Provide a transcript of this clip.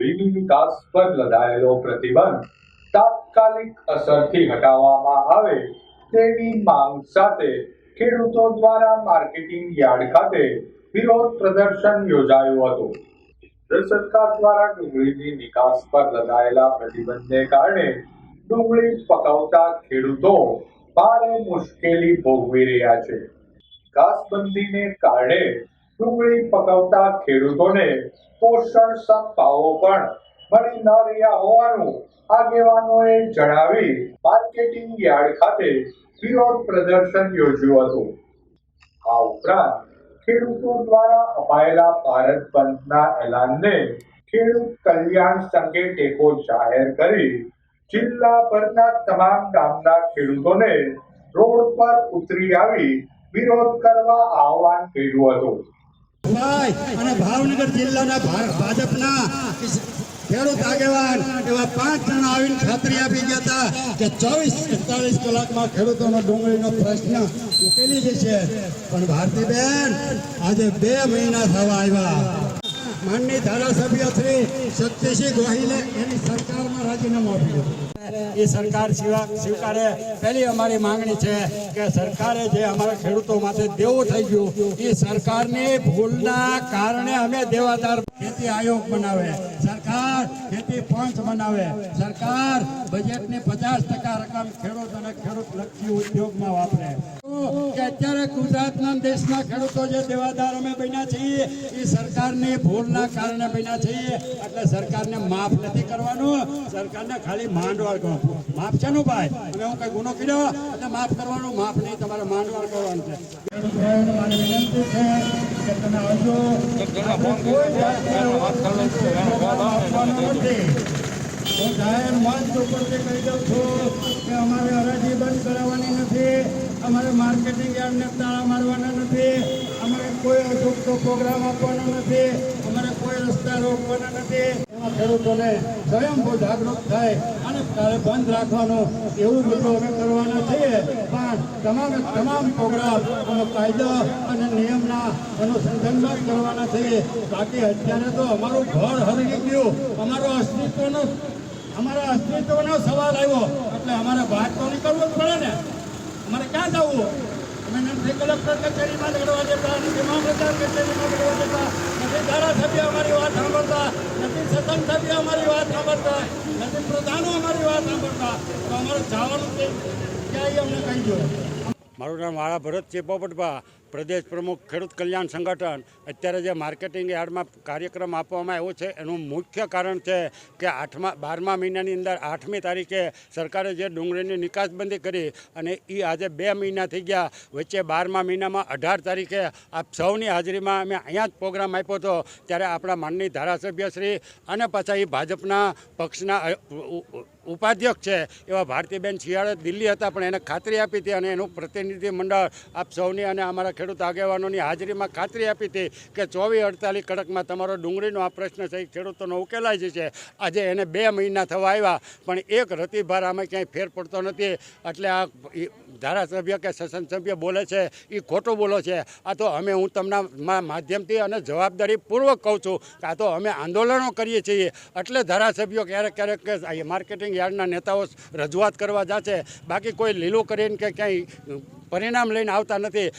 ડુંગળીની નિકાસ પર લદાયેલો પ્રતિબંધ તાત્કાલિક અસરથી હટાવવામાં આવે તેની માંગ સાથે ખેડૂતો દ્વારા માર્કેટિંગ યાર્ડ ખાતે વિરોધ પ્રદર્શન યોજાયું હતું. કેન્દ્ર સરકાર દ્વારા ડુંગળીની નિકાસ પર લદાયેલા પ્રતિબંધને કારણે ડુંગળી પકવતા ખેડૂતો ભારે મુશ્કેલી ભોગવી રહ્યા છે. ઘાસબંધીને કારણે ડુંગળી પકવતા ખેડૂતોને પોષણ ભાવો પણ મળી ન રહ્યા હોવાનું આગેવાનોએ જણાવી માર્કેટિંગ યાર્ડ ખાતે વિરોધ પ્રદર્શન યોજ્યું હતું. આ ઉપરાંત ખેડૂતો દ્વારા અપાયેલા ભારત બંધના એલાનને ખેડૂત કલ્યાણ સંઘે ટેકો જાહેર કરી જિલ્લાભરના તમામ ગામના ખેડૂતોને રોડ પર ઉતરી આવી વિરોધ કરવા આહવાન કર્યું હતું. અને ભાવનગર જિલ્લાના ભાજપના ખેડૂત આગેવાન એવા પાંચ જણા આવીને ખાતરી આપી ગયા હતા કે ચોવીસ એકતાલીસ કલાકમાં ખેડૂતોનો ડુંગળીનો પ્રશ્ન ઉકેલી જશે. પણ ભારતીબેન, આજે બે મહિના થવા આવ્યા. માનની ધારાસભ્ય શ્રી સત્યસિંહ ગોહિલે એની સરકારમાં રાજીનામું આપ્યું એ સરકાર સ્વીકારે. પહેલી અમારી માંગણી છે કે સરકારે જે અમારા ખેડૂતો માટે દેવું થઈ ગયું, એ સરકારની ભૂલના કારણે અમે દેવાદાર ખેતી આયોગ બનાવે. સરકાર ખેતી પંચ બનાવે. સરકાર બજેટની પચાસ ટકા રકમ ખેડૂત અને ખેડૂત લક્ષી ઉદ્યોગમાં વાપરે. કે અત્યારે ગુજરાતના દેશના ખેડૂતો જે દેવાદાર અમે બન્યા છીએ એ સરકારની ભૂલના કારણે બન્યા છીએ. એટલે સરકારને માફ નથી કરવાનું. સરકારને ખાલી માંડવાળ કરો માફ છે નું ભાઈ? અમે હું કઈ ગુનો કર્યો? એટલે માફ કરવાનું. માફ નહીં તમારે માંડવાળ કરવાનું છે. હું જાહેર મંચ ઉપરથી કહી દઉં છું કે અમારે હરાજી બંધ કરાવવાની નથી માર્કેટિંગ યાર્ડને તાળા મારવાના નથી. અમારે કોઈ અજુકતો પ્રોગ્રામ આપવાનો નથી. અમારે કોઈ રસ્તા રોકવાના નથી. એમાં ખેડૂતોને સ્વયંભૂ જાગૃત થાય અને બંધ રાખવાનું. એવું બધું અમે કરવાના છીએ. પણ તમામે તમામ પ્રોગ્રામ અમે કાયદો અને નિયમના અનુસંધાનમાં કરવાના છીએ. બાકી અત્યારે તો અમારું ઘર હરગી ગયું. અમારું અસ્તિત્વનો અમારા અસ્તિત્વનો સવાલ આવ્યો. એટલે અમારે વાત તો નીકળવું જ પડે ને. અમારે ક્યાં જવું? અમે નથી કલેક્ટર કચેરીમાં લડવા દેતા, નથી મામલતદાર કચેરીમાં લડવા દેતા, નથી ધારાસભ્ય અમારી વાત સાંભળતા, નથી સદન સભ્ય અમારી વાત સાંભળતા, નથી પ્રધાનો અમારી વાત સાંભળતા. તો અમારે જવાનું ક્યાંય અમને કહી દો મારું નામ વાળા ભરત છે પોપટભા. પ્રદેશ પ્રમુખ ખેડૂત કલ્યાણ સંગઠન, અત્યારે જે માર્કેટિંગ યાર્ડમાં કાર્યક્રમ આપવામાં આવ્યો છે, એનું મુખ્ય કારણ છે કે આઠમા, બારમા મહિનાની અંદર આઠમી તારીખે સરકારે જે ડુંગળીની નિકાસબંધી કરી અને એ આજે બે મહિના થઈ ગયા, વચ્ચે બારમા મહિનામાં અઢાર તારીખે આપ સૌની હાજરીમાં અમે અહીંયા જ પ્રોગ્રામ આપ્યો હતો, ત્યારે આપણા માનની ધારાસભ્યશ્રી અને પાછા એ ભાજપના પક્ષના ઉપાધ્યક્ષ છે, એવા ભારતીબેન શિયાળે દિલ્હી હતા, પણ એને ખાતરી આપી હતી અને એનું પ્રતિનિધિ મંડળ આપ સૌની અને અમારા ખેડૂત આગેવાનોની હાજરીમાં ખાતરી આપી હતી કે ચોવીસ અડતાલીસ કડકમાં તમારો ડુંગળીનો આ પ્રશ્ન છે ખેડૂતોનો ઉકેલાઈ જશે. આજે એને બે મહિના થવા આવ્યા, પણ એક રતિભાર આમાં ક્યાંય ફેર પડતો નથી. એટલે આ ધારાસભ્ય કે સસન સભ્ય બોલે છે, એ ખોટું બોલો છે. આ તો અમે હું તમના માધ્યમથી અને જવાબદારીપૂર્વક કહું છું કે આ તો અમે આંદોલનો કરીએ છીએ. એટલે ધારાસભ્યો ક્યારેક ક્યારેક માર્કેટિંગ યાર્ડના નેતાઓ રજૂઆત કરવા જશે. બાકી કોઈ લીલું કરીને કે ક્યાંય પરિણામ લઈને આવતા નથી.